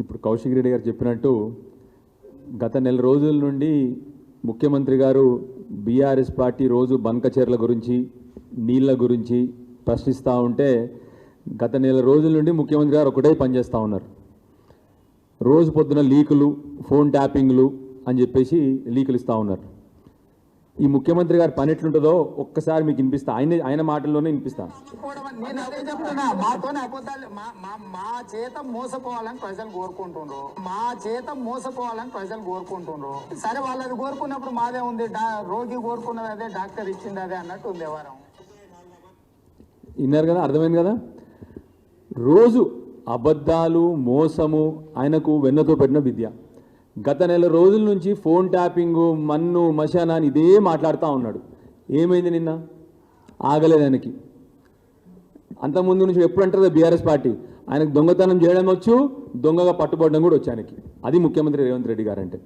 ఇప్పుడు కౌశిక్ రెడ్డి గారు చెప్పినట్టు గత నెల రోజుల నుండి ముఖ్యమంత్రి గారు బీఆర్ఎస్ పార్టీ రోజు బంకచర్ల గురించి నీళ్ళ గురించి ప్రశ్నిస్తూ ఉంటే గత నెల రోజుల నుండి ముఖ్యమంత్రి గారు ఒకటే పనిచేస్తూ ఉన్నారు. రోజు పొద్దున లీకులు ఫోన్ ట్యాపింగ్లు అని చెప్పేసి లీకులు ఇస్తూ ఉన్నారు. ఈ ముఖ్యమంత్రి గారి పని ఎట్లుంటుందో ఒక్కసారి మీకు వినిపిస్తా. ఆయన ఆయన మాటల్లోనే వినిపిస్తా. మోసపోవడం అని నేను అదే చెప్తున్నా మాతోనే అబద్ధాలు మా చేత మోసపోవాలని ప్రజలు కోరుకుంటుండ్రు. మా చేత మోసపోవాలని ప్రజలు కోరుకుంటుండ్రు. సరే వాళ్ళది కోరుకున్నప్పుడు మాదే ఉంది రోగి కోరుకున్నది అదే డాక్టర్ ఇచ్చింది అదే అన్నట్టు ఉంది వ్యవహారం. విన్నారు కదా అర్థమైంది కదా? రోజు అబద్ధాలు మోసము ఆయనకు వెన్నతో పెట్టిన విద్య. గత నెల రోజుల నుంచి ఫోన్ ట్యాపింగు మన్ను మశానా అని ఇదే మాట్లాడుతూ ఉన్నాడు. ఏమైంది నిన్న? ఆగలేదు ఆయనకి. అంతకుముందు నుంచి ఎప్పుడు అంటారు బీఆర్ఎస్ పార్టీ? ఆయనకు దొంగతనం చేయడం వచ్చు దొంగగా పట్టుబడడం కూడా వచ్చి ఆయనకి. అది ముఖ్యమంత్రి రేవంత్ రెడ్డి గారు అంటే.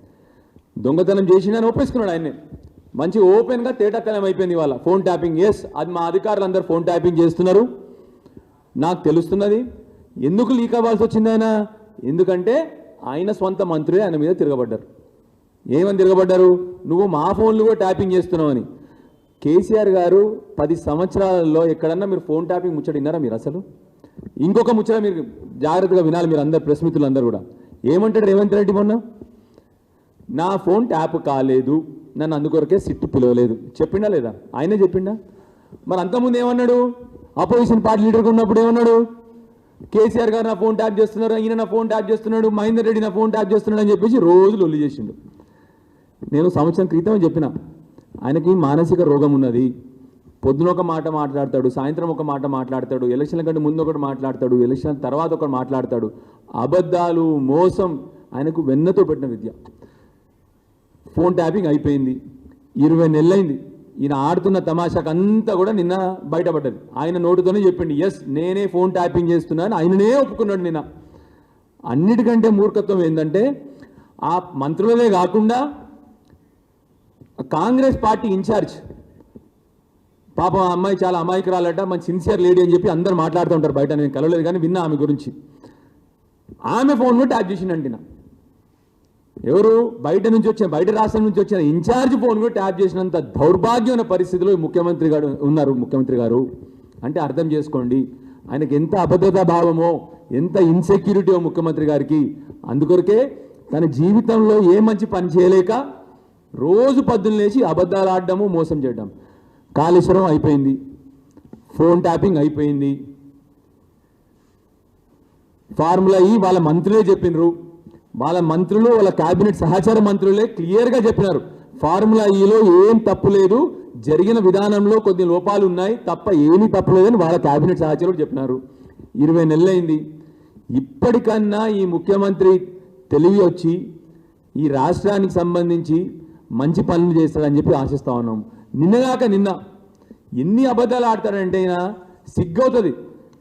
దొంగతనం అని ఒప్పేసుకున్నాడు ఆయన్ని. మంచి ఓపెన్గా తేటతనం అయిపోయింది ఇవాళ. ఫోన్ ట్యాపింగ్ ఎస్ అది మా అధికారులు అందరూ ఫోన్ ట్యాపింగ్ చేస్తున్నారు. నాకు తెలుస్తున్నది. ఎందుకు లీక్ అవ్వాల్సి వచ్చింది ఆయన? ఎందుకంటే ఆయన స్వంత మంత్రులే ఆయన మీద తిరగబడ్డారు. ఏమని తిరగబడ్డారు? నువ్వు మా ఫోన్లు కూడా ట్యాపింగ్ చేస్తున్నావని కేసీఆర్ గారు పది సంవత్సరాలలో ఎక్కడన్నా మీరు ఫోన్ ట్యాపింగ్ ముచ్చట విన్నారా మీరు అసలు? ఇంకొక ముచ్చట మీరు జాగ్రత్తగా వినాలి మీరు అందరు ప్రెస్ మిత్రులు అందరూ కూడా. ఏమంటాడు రేవంత్ రెడ్డి మొన్న? నా ఫోన్ ట్యాప్ కాలేదు నన్ను అందుకొరకే సిట్టు పిలవలేదు. చెప్పిండా లేదా? ఆయనే చెప్పిండా? మరి అంతకుముందు ఏమన్నాడు? అపోజిషన్ పార్టీ లీడర్గా ఉన్నప్పుడు ఏమన్నాడు? కేసీఆర్ గారు నా ఫోన్ ట్యాప్ చేస్తున్నారు ఈయన నా ఫోన్ ట్యాప్ చేస్తున్నాడు మహేందర్ రెడ్డి నా ఫోన్ ట్యాప్ చేస్తున్నాడు అని చెప్పేసి రోజు లొల్లి చేసిండు. నేను సంవత్సరం క్రితం చెప్పిన ఆయనకి మానసిక రోగం ఉన్నది. పొద్దున ఒక మాట మాట్లాడతాడు సాయంత్రం ఒక మాట మాట్లాడతాడు ఎలక్షన్ల కంటే ముందు ఒకటి మాట్లాడతాడు ఎలక్షన్ తర్వాత ఒకటి మాట్లాడతాడు. అబద్ధాలు మోసం ఆయనకు వెన్నతో పెట్టిన విద్య. ఫోన్ ట్యాపింగ్ అయిపోయింది. ఇరవై నెలలైంది. ఈయన ఆడుతున్న తమాషాకు అంతా కూడా నిన్న బయటపడ్డది. ఆయన నోటితోనే చెప్పిండి ఎస్ నేనే ఫోన్ ట్యాపింగ్ చేస్తున్నాను ఆయననే ఒప్పుకున్నాడు నిన్న. అన్నిటికంటే మూర్ఖత్వం ఏంటంటే ఆ మంత్రులనే కాకుండా కాంగ్రెస్ పార్టీ ఇన్ఛార్జ్ పాపం ఆ అమ్మాయి చాలా అమాయకురాలట మంచి సిన్సియర్ లేడీ అని చెప్పి అందరు మాట్లాడుతూ ఉంటారు బయట నేను కలవలేదు కానీ విన్నా ఆమె గురించి. ఆమె ఫోన్ ట్యాప్ చేసిండండి నా ఎవరు? బయట నుంచి వచ్చిన బయట రాష్ట్రం నుంచి వచ్చిన ఇన్ఛార్జ్ ఫోన్ కూడా ట్యాప్ చేసినంత దౌర్భాగ్యమైన పరిస్థితిలో ముఖ్యమంత్రి గారు ఉన్నారు ముఖ్యమంత్రి గారు. అంటే అర్థం చేసుకోండి ఆయనకి ఎంత అభద్రతా భావమో ఎంత ఇన్సెక్యూరిటీయో ముఖ్యమంత్రి గారికి. అందుకొరకే తన జీవితంలో ఏ మంచి పని చేయలేక రోజు పద్దులు లేచి అబద్ధాలు ఆడడము మోసం చేయడం. కాళేశ్వరం అయిపోయింది. ఫోన్ ట్యాపింగ్ అయిపోయింది. ఫార్ములా ఈ వాళ్ళ మంత్రులే చెప్పినరు. వాళ్ళ మంత్రులు వాళ్ళ కేబినెట్ సహచార మంత్రులే క్లియర్గా చెప్పినారు. ఫార్ములా ఈలో ఏం తప్పు లేదు. జరిగిన విధానంలో కొన్ని లోపాలు ఉన్నాయి. తప్ప ఏమీ తప్పు లేదని వాళ్ళ కేబినెట్ సహచరులు చెప్పినారు. ఇరవై నెలలైంది. ఇప్పటికన్నా ఈ ముఖ్యమంత్రి తెలివి వచ్చి ఈ రాష్ట్రానికి సంబంధించి మంచి పనులు చేస్తాడని చెప్పి ఆశిస్తా ఉన్నాం. నిన్నగాక నిన్న ఎన్ని అబద్ధాలు ఆడతాడంటే ఆయన సిగ్గవుతుంది.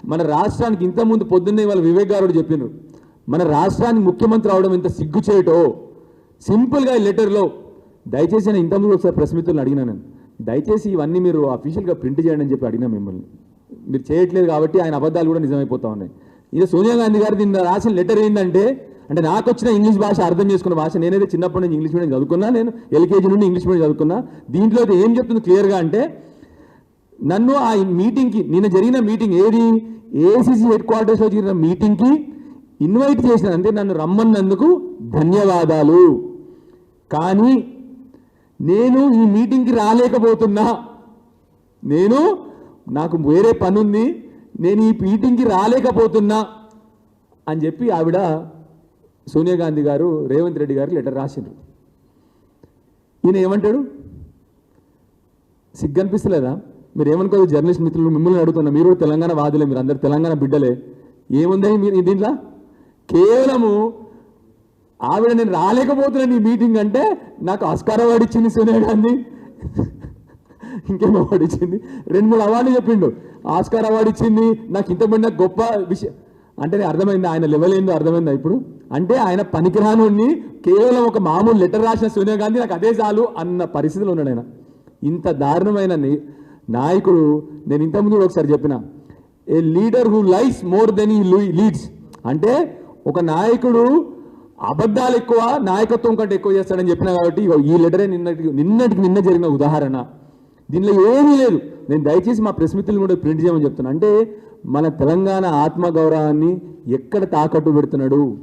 మన రాష్ట్రానికి ఇంతకుముందు పొద్దున్నే వాళ్ళ వివేక్ గారు చెప్పిండ్రు మన రాష్ట్రానికి ముఖ్యమంత్రి అవడం ఇంత సిగ్గు చేయటో సింపుల్గా ఈ లెటర్లో దయచేసి నేను ఇంతకుముందు ఒకసారి ప్రెస్ మిత్రులను అడిగినా నేను. దయచేసి ఇవన్నీ మీరు అఫీషియల్గా ప్రింట్ చేయండి అని చెప్పి అడిగినా మిమ్మల్ని. మీరు చేయట్లేదు కాబట్టి ఆయన అబద్ధాలు కూడా నిజమైపోతా ఉన్నాయి. ఇది సోనియా గాంధీ గారు దీన్ని రాసిన లెటర్ ఏంటంటే అంటే నాకు వచ్చిన ఇంగ్లీష్ భాష అర్థం చేసుకున్న భాష నేనైతే చిన్నప్పటి నుంచి ఇంగ్లీష్ మీడియం చదువుకున్నా నేను ఎల్కేజీ నుండి ఇంగ్లీష్ మీడియం చదువుకున్నా. దీంట్లో ఏం చెప్తుంది క్లియర్గా అంటే నన్ను ఆ మీటింగ్కి నిన్న జరిగిన మీటింగ్ ఏది? ఏసీసీ హెడ్ క్వార్టర్స్లో జరిగిన మీటింగ్కి ఇన్వైట్ చేసిన అంటే నన్ను రమ్మన్నందుకు ధన్యవాదాలు. కానీ నేను ఈ మీటింగ్కి రాలేకపోతున్నా. నేను నాకు వేరే పని ఉంది నేను ఈ మీటింగ్కి రాలేకపోతున్నా అని చెప్పి ఆవిడ సోనియా గాంధీ గారు రేవంత్ రెడ్డి గారు లెటర్ రాసిండ్రు. ఈయన ఏమంటాడు? సిగ్గు అనిపిస్తలేదా మీరు ఏమనుకోదు జర్నలిస్ట్ మిత్రులు మిమ్మల్ని అడుగుతున్నా. మీరు తెలంగాణ వాదులే మీరు అందరు తెలంగాణ బిడ్డలే. ఏముంది మీరు దీంట్లో? కేవలము ఆవిడ నేను రాలేకపోతున్నాను ఈ మీటింగ్ అంటే నాకు ఆస్కార్ అవార్డు ఇచ్చింది సోనియా గాంధీ. ఇంకేం అవార్డు ఇచ్చింది? రెండు మూడు అవార్డు చెప్పిండు. ఆస్కార్ అవార్డు ఇచ్చింది నాకు ఇంతమంది నాకు గొప్ప విషయం అంటే నేను అర్థమైంది? ఆయన లెవెల్ ఏందో అర్థమైందా ఇప్పుడు? అంటే ఆయన పనికిరానుని కేవలం ఒక మామూలు లెటర్ రాసిన సోనియా గాంధీ నాకు అదే చాలు అన్న పరిస్థితిలో ఉన్నాడు ఆయన. ఇంత దారుణమైన నాయకుడు నేను ఇంతకుముందు కూడా ఒకసారి చెప్పిన. A leader who lies more than he leads. అంటే ఒక నాయకుడు అబద్ధాలు ఎక్కువ నాయకత్వం కంటే ఎక్కువ చేస్తాడని చెప్పినా కాబట్టి ఈ లెటరే నిన్నటికి నిన్నటికి నిన్న జరిగిన ఉదాహరణ. దీనిలో ఏమీ లేదు. నేను దయచేసి మా ప్రెస్ మిత్రులు కూడా ప్రింట్ చేయమని చెప్తున్నా. అంటే మన తెలంగాణ ఆత్మగౌరవాన్ని ఎక్కడ తాకట్టు పెడుతున్నాడు?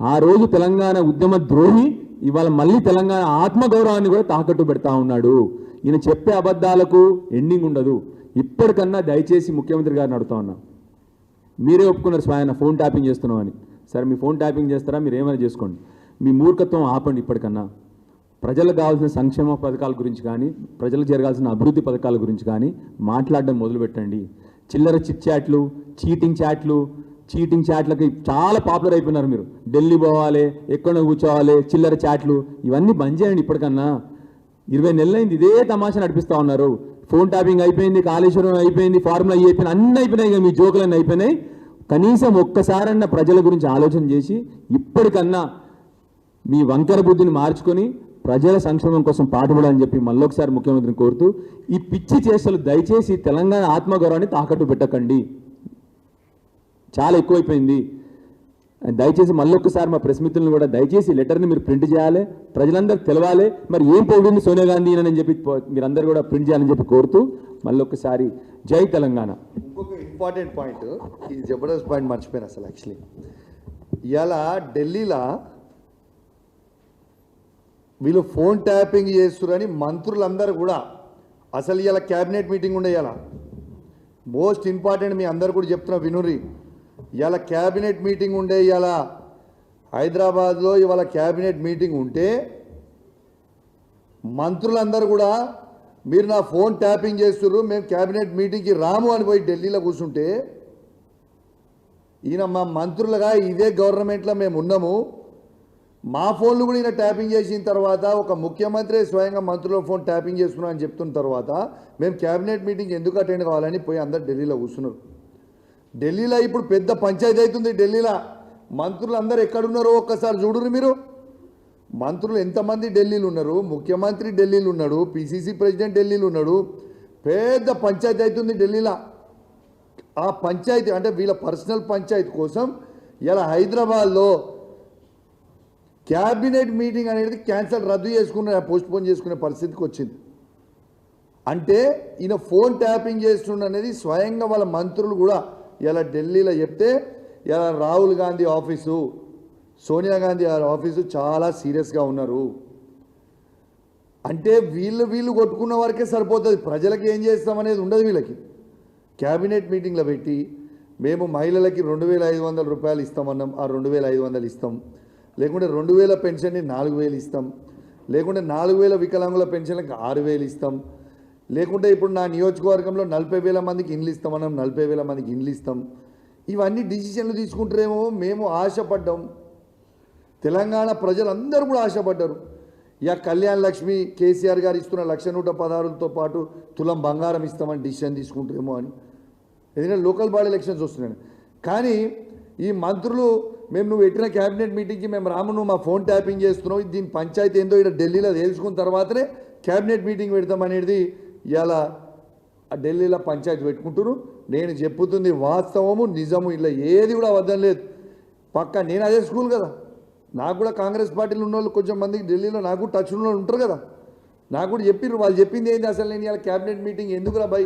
ఆ రోజు తెలంగాణ ఉద్యమ ద్రోహి ఇవాళ మళ్ళీ తెలంగాణ ఆత్మగౌరవాన్ని కూడా తాకట్టు పెడతా ఉన్నాడు. ఈయన చెప్పే అబద్ధాలకు ఎండింగ్ ఉండదు. ఇప్పటికన్నా దయచేసి ముఖ్యమంత్రి గారిని అడుగుతా ఉన్నా. మీరే ఒప్పుకున్నారు స్వయాన ఫోన్ ట్యాపింగ్ చేస్తున్నామని సరే మీ ఫోన్ ట్యాపింగ్ చేస్తారా? మీరు ఏమైనా చేసుకోండి. మీ మూర్ఖత్వం ఆపండి ఇప్పటికన్నా. ప్రజలకు కావాల్సిన సంక్షేమ పథకాల గురించి కానీ ప్రజలకు జరగాల్సిన అభివృద్ధి పథకాల గురించి కానీ మాట్లాడడం మొదలుపెట్టండి. చిల్లర చిట్ చాట్లు చీటింగ్ చాట్లు చీటింగ్ చాట్లకి చాలా పాపులర్ అయిపోయినారు మీరు. ఢిల్లీ పోవాలి ఎక్కడ కూర్చోవాలి చిల్లర చాట్లు ఇవన్నీ బంద్ చేయండి ఇప్పటికన్నా. ఇరవై నెలలైంది ఇదే తమాషా నడిపిస్తా ఉన్నారు. ఫోన్ ట్యాపింగ్ అయిపోయింది కాళేశ్వరం అయిపోయింది ఫార్ములా అయిపోయింది అన్నీ అయిపోయినాయి మీ జోకులన్నీ అయిపోయినాయి. కనీసం ఒక్కసారన్న ప్రజల గురించి ఆలోచన చేసి ఇప్పటికన్నా మీ వంకర బుద్ధిని మార్చుకొని ప్రజల సంక్షేమం కోసం పాటుపడాలని చెప్పి మళ్ళొకసారి ముఖ్యమంత్రిని కోరుతూ ఈ పిచ్చి చేష్టలు దయచేసి తెలంగాణ ఆత్మగౌరవాన్ని తాకట్టు పెట్టకండి. చాలా ఎక్కువైపోయింది. దయచేసి మళ్ళొక్కసారి మా ప్రెస్ మిత్రులను కూడా దయచేసి లెటర్ని మీరు ప్రింట్ చేయాలి ప్రజలందరూ తెలవాలి. మరి ఏం పొగిడింది సోనియా గాంధీ అని చెప్పి మీరందరూ కూడా ప్రింట్ చేయాలని చెప్పి కోరుతూ మళ్ళొక్కసారి జై తెలంగాణ. ఇంకొక ఇంపార్టెంట్ పాయింట్ ఈ జబర్దస్త్ పాయింట్ మర్చిపోయాను అసలు యాక్చువల్లీ ఇవాళ ఢిల్లీలో వీళ్ళు ఫోన్ ట్యాపింగ్ చేస్తురని మంత్రులందరూ కూడా. అసలు ఇవాళ క్యాబినెట్ మీటింగ్ ఉండే ఇవాళ మోస్ట్ ఇంపార్టెంట్ మీ అందరు కూడా చెప్తున్నా వినురి ఇవాళ క్యాబినెట్ మీటింగ్ ఉండే ఇవాళ హైదరాబాద్లో ఇవాళ క్యాబినెట్ మీటింగ్ ఉంటే మంత్రులందరూ కూడా మీరు నా ఫోన్ ట్యాపింగ్ చేస్తున్నారు మేము క్యాబినెట్ మీటింగ్కి రాము అని పోయి ఢిల్లీలో కూర్చుంటే ఈయన మా మంత్రులుగా ఇదే గవర్నమెంట్లో మేము ఉన్నాము. మా ఫోన్లు కూడా ఈయన ట్యాపింగ్ చేసిన తర్వాత ఒక ముఖ్యమంత్రి స్వయంగా మంత్రుల ఫోన్ ట్యాపింగ్ చేస్తున్నా అని చెప్తున్న తర్వాత మేము క్యాబినెట్ మీటింగ్ ఎందుకు అటెండ్ కావాలని పోయి అందరు ఢిల్లీలో కూర్చున్నారు. ఢిల్లీలో ఇప్పుడు పెద్ద పంచాయతీ అవుతుంది ఢిల్లీలో. మంత్రులు అందరు ఎక్కడున్నారో ఒక్కసారి చూడురు మీరు. మంత్రులు ఎంతమంది ఢిల్లీలో ఉన్నారు? ముఖ్యమంత్రి ఢిల్లీలో ఉన్నాడు పిసిసి ప్రెసిడెంట్ ఢిల్లీలో ఉన్నాడు. పెద్ద పంచాయతీ అవుతుంది ఢిల్లీలో. ఆ పంచాయతీ అంటే వీళ్ళ పర్సనల్ పంచాయతీ కోసం ఇలా హైదరాబాద్లో క్యాబినెట్ మీటింగ్ అనేది క్యాన్సల్ రద్దు చేసుకునే పోస్ట్పోన్ చేసుకునే పరిస్థితికి వచ్చింది. అంటే ఈయన ఫోన్ ట్యాపింగ్ చేస్తుండ అనేది స్వయంగా వాళ్ళ మంత్రులు కూడా ఇలా ఢిల్లీలో చెప్తే ఇలా రాహుల్ గాంధీ ఆఫీసు సోనియా గాంధీ గారి ఆఫీసు చాలా సీరియస్గా ఉన్నారు. అంటే వీళ్ళు వీళ్ళు కొట్టుకున్న వరకే సరిపోతుంది. ప్రజలకు ఏం చేస్తామనేది ఉండదు వీళ్ళకి. క్యాబినెట్ మీటింగ్లో పెట్టి మేము మహిళలకి రెండు వేల ఐదు వందల రూపాయలు ఇస్తామన్నాం ఆ రెండు వేల ఐదు వందలు ఇస్తాం. లేకుంటే రెండు వేల పెన్షన్ని నాలుగు వేలు ఇస్తాం. లేకుంటే నాలుగు వేల వికలాంగుల పెన్షన్లకు ఆరు వేలు ఇస్తాం. లేకుంటే ఇప్పుడు నా నియోజకవర్గంలో నలభై వేల మందికి ఇండ్లు ఇస్తామన్నాం నలభై వేల మందికి ఇండ్లు ఇస్తాం. ఇవన్నీ డిసిషన్లు తీసుకుంటారేమో మేము ఆశపడ్డాం. తెలంగాణ ప్రజలందరూ కూడా ఆశపడ్డారు. ఇక కళ్యాణ్ లక్ష్మి కేసీఆర్ గారు ఇస్తున్న లక్ష నూట పదహారులతో పాటు తులం బంగారం ఇస్తామని డిసిషన్ తీసుకుంటారేమో అని. ఎందుకంటే లోకల్ బాడీ ఎలక్షన్స్ వస్తున్నాయి. కానీ ఈ మంత్రులు మేము నువ్వు పెట్టిన క్యాబినెట్ మీటింగ్కి మేము రాము నువ్వు మా ఫోన్ ట్యాపింగ్ చేస్తున్నావు దీని పంచాయతీ ఏందో ఇక్కడ ఢిల్లీలో తెలుసుకున్న తర్వాతనే క్యాబినెట్ మీటింగ్ పెడతాం అనేది ఇలా ఆ ఢిల్లీలో పంచాయతీ పెట్టుకుంటున్నారు. నేను చెప్పుతుంది వాస్తవము నిజము ఇలా ఏది కూడా అబద్ధం లేదు. పక్క నేను అదే స్కూల్ కదా. నాకు కూడా కాంగ్రెస్ పార్టీలో ఉన్న వాళ్ళు కొంచెం మందికి ఢిల్లీలో నాకు టచ్ ఉన్న ఉంటారు కదా. నాకు కూడా చెప్పిర్రు వాళ్ళు చెప్పింది ఏంది అసలు నేను ఇలా క్యాబినెట్ మీటింగ్ ఎందుకురా బై